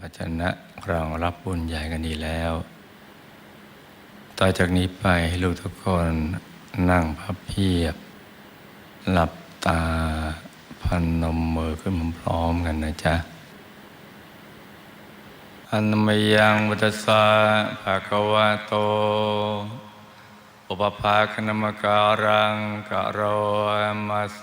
ภาชนะรองรับบุญใหญ่กันดีแล้ว ต่อจากนี้ไปให้ลูกทุกคนนั่งพับเพียบ หลับตาพันนมมือขึ้นพร้อมกันนะจ๊ะอันมยังวุตสาภะควะโต อุปภาคณมการังกะโรมาเซ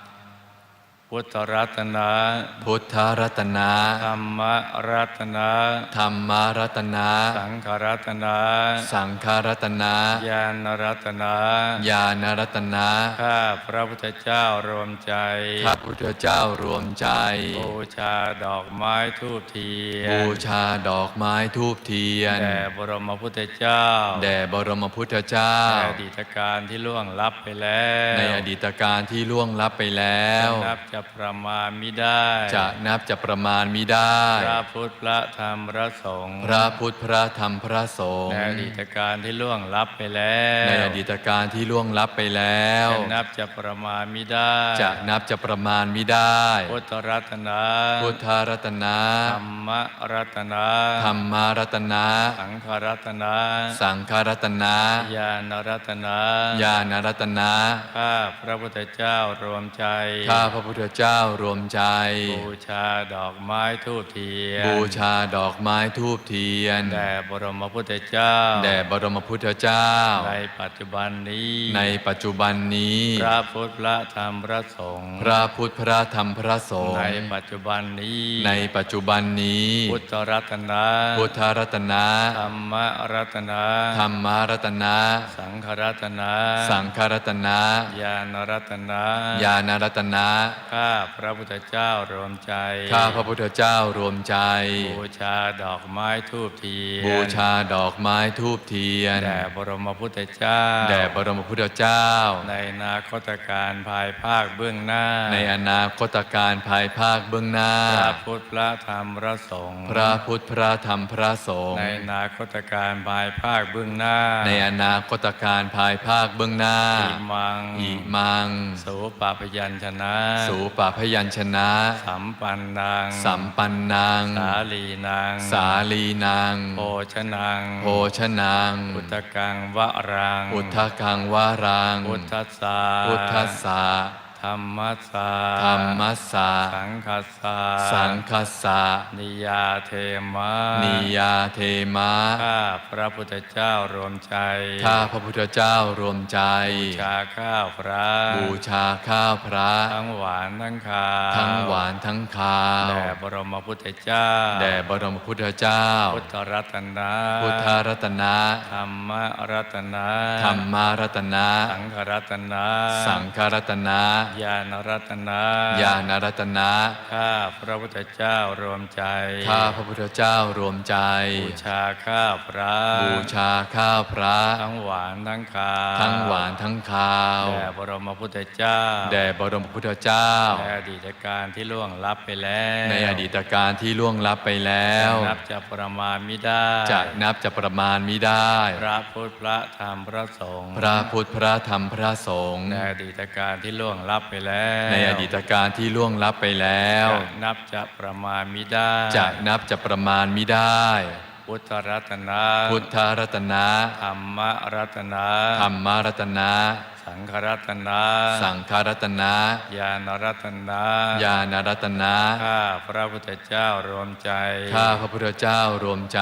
พุทธรัตนะ พุทธรัตนะ ธรรมรัตนะ ธรรมรัตนะ สังฆรัตนะ สังฆรัตนะ ญาณรัตนะ ญาณรัตนะ ข้าพระพุทธเจ้ารวมใจข้าพุทธเจ้ารวมใจ บูชาดอกไม้ทูบเทียน บูชาดอกไม้ทูบเทียน แด่บรมพุทธเจ้า แด่บรมพุทธเจ้า ในอดีตการที่ล่วงลับไปแล้ว ในอดีตการที่ล่วงลับไปแล้วนับจะประมาณมิได้ จะนับจะประมาณมิได้ พระพุทธพระธรรมพระสงฆ์พระพุทธพระธรรมพระสงในฆ์อดีตการที่ล่วงลับไปแล้ว ในอดีตการที่ล่วงลับไปแล้วจะนับจะประมาณมิได้ จะนับจะประมาณมิได้ พุทธรัตนะพุทธรัตนะธรรมรัตนะธรรมรัตนะสังฆรัตนะสังฆรัตนะญาณรัตนะญาณรัตนะข้าพระพุทธเจ้ารวมใจข้าพระพุทธเจ้ารวมใจ บูชาดอกไม้ทูบเทียน บูชาดอกไม้ทูบเทียน แด่บรมพุทธเจ้า แด่บรมพุทธเจ้า ในปัจจุบันนี้ ในปัจจุบันนี้ พระพุทธพระธรรมพระสงฆ์ พระพุทธพระธรรมพระสงฆ์ ในปัจจุบันนี้ ในปัจจุบันนี้ พุทธรัตนะ พุทธรัตนะ ธรรมรัตนะ ธรรมรัตนะ สังฆรัตนะ สังฆรัตนะ ญาณรัตนะ ญาณรัตนะข้าพระพุทธเจ้ารวมใจ ข้าพระพุทธเจ้ารวมใจ บูชาดอกไม้ทูบเทียน บูชาดอกไม้ทูบเทียน แด่บรมพุทธเจ้า แด่บรมพุทธเจ้า ในอนาคตการภายภาคเบื้องหน้า ในอนาคตการภายภาคเบื้องหน้า พระพุทธพระธรรมพระสงฆ์ พระพุทธพระธรรมพระสงฆ์ ในอนาคตการภายภาคเบื้องหน้า ในอนาคตการภายภาคเบื้องหน้า อิมัง อิมัง สูปาพยัญชนะ สูปะพยัญชนะ สัมปันนังสัมปันนังสาลีนาง สาลีนาง โภชนังโภชนัง อุตกังวะรัง อุทธกังวารังพุทธัสสะพุทธัสสะ ธรรมัสสะธรรมัสสะสังคัสสะสังคัสสะนิยาเทมะนิยาเทมะข้าพระพุทธเจ้ารวมใจข้าพระพุทธเจ้ารวมใจ บูชาข้าวพระ บูชาข้าวพระ ทั้งหวานทั้งคาวทั้งหวานทั้งคาวแด่บรมพุทธเจ้าแด่บรมพุทธเจ้า พุทธรัตนะพุทธรัตนะธรรมรัตนะธรรมารัตนะ สังฆรัตนะ สังฆรัตนะญาณรัตนะญาณรัตนะ ข้าพระพุทธเจ้ารวมใจ ข้าพระพุทธเจ้ารวมใจ บูชาข้าวพระ บูชาข้าวพระ ทั้งหวานทั้งคาวทั้งหวานทั้งคาว แด่บรมพุทธเจ้า แด่บรมพุทธเจ้า ในอดีตการที่ล่วงลับไปแล้ว ในอดีตการที่ล่วงลับไปแล้ว นับจะประมาณไม่ได้ จะนับจะประมาณมิได้ พระพุทธพระธรรมพระสงฆ์ พระพุทธพระธรรมพระสงฆ์ ในอดีตการที่ล่วงลับไปแล้ว ในอดีตการที่ล่วงลับไปแล้วจะนับจะประมาณไม่ได้ จะนับจะประมาณมิได้ พุทธรัตนะ พุทธรัตนะ ธรรมรัตนะ ธรรมรัตนะ สังฆรัตนะ สังฆรัตนะ ญาณรัตนะญาณรัตนะ ข้าพระพุทธเจ้ารวมใจ ข้าพระพุทธเจ้ารวมใจ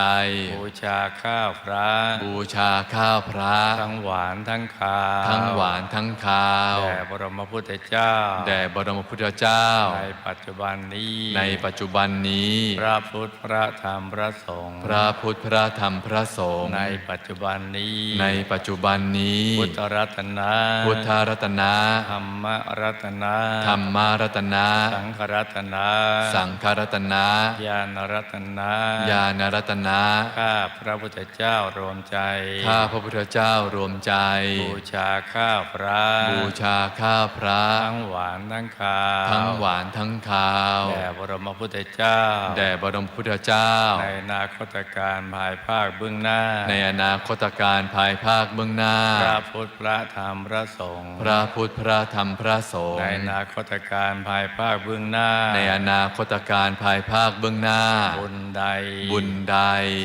บูชาข้าวพระ บูชาข้าวพระ ทั้งหวานทั้งคาว ทั้งหวานทั้งคาว แด่บรมพุทธเจ้า แด่บรมพุทธเจ้า ในปัจจุบันนี้ ในปัจจุบันนี้ พระพุทธพระธรรมพระสงฆ์ พระพุทธพระธรรมพระสงฆ์ ในปัจจุบันนี้ ในปัจจุบันนี้ พุทธรัตนะพุทธรัตนะธรรมรัตนะธรรมารัตนะสังฆรัตนะสังฆรัตนะญาณรัตนะญาณรัตนะข้าพระพุทธเจ้ารวมใจข้าพระพุทธเจ้ารวมใจ บูชาข้าวพระบูชาข้าวพระทั้งหวานทั้งคาวทั้งหวานทั้งคาวแด่บรมพุทธเจ้าแด่บรมพุทธเจ้า ในอนาคตการภายภาคเบื้องหน้า ในอนาคตการภายภาคเบื้องหน้าพระพุทธพระธรรมพระสงฆ์พระพุทธพระธรรมพระสงในฆ์อนาคตการภายภาคเบื้องหน้า ในอนาคตการภายภาคเบื้องหน้า บุญใด บุญใด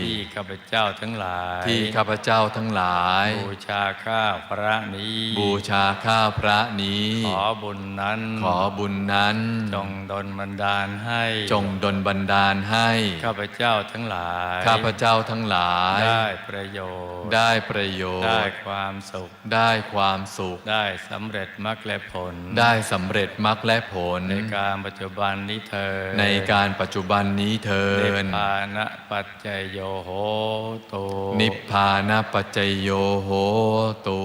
ที่ข้าพเจ้าทั้งหลาย ที่ข้าพเจ้าทั้งหลาย บูชาข้าวพระนี้ บูชาข้าวพระนี้ ขอบุญนั้น ขอบุญนั้น จงดลบันดาลให้ จงดลบันดาลให้ ข้าพเจ้าทั้งหลาย ข้าพเจ้าทั้งหลาย ได้ประโยชน์ ได้ประโยชได้น์ความสุข ได้ความสุขได้สำเร็จมรรคและผล ได้สำเร็จมรรคและผล ในการปัจจุบันนี้เธอญในการปัจจุบันนี้เทินิพนพานะปัจจยโยโหตุนิพพานะปัจจยโยโหตุ